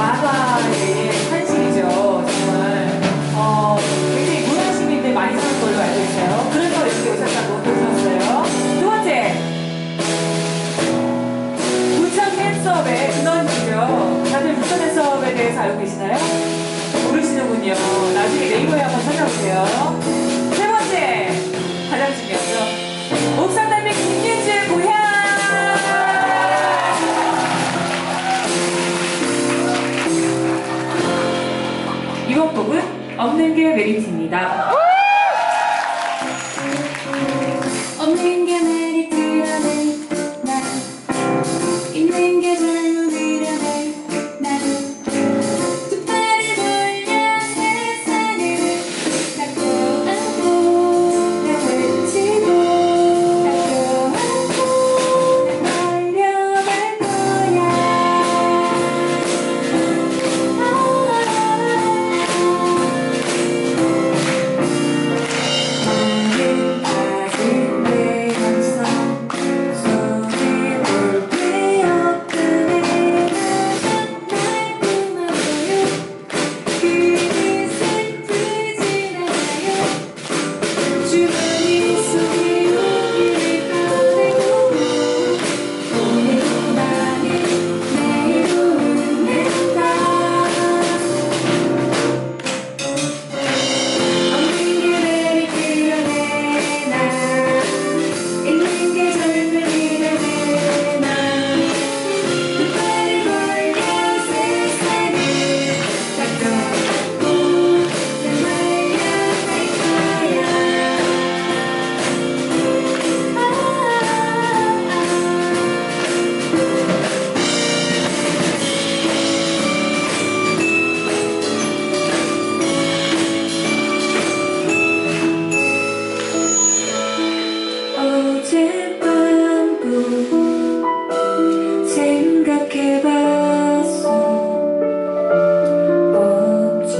만화의 한식이죠. 정말 어, 굉장히 무관심인데 많이 사는 걸로 알고 있어요. 그래서 이렇게 오셨다고 들었어요. 두 번째 부천 팬서업의 근원이죠. 다들 부천 팬서업에 대해서 알고 계시나요? 모르시는군요. 나중에 네이버에 한번 찾아보세요. 세 번째 가장 중요하죠. 옥상 담배 김민주의 고향 없는 게 메리트입니다.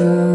future.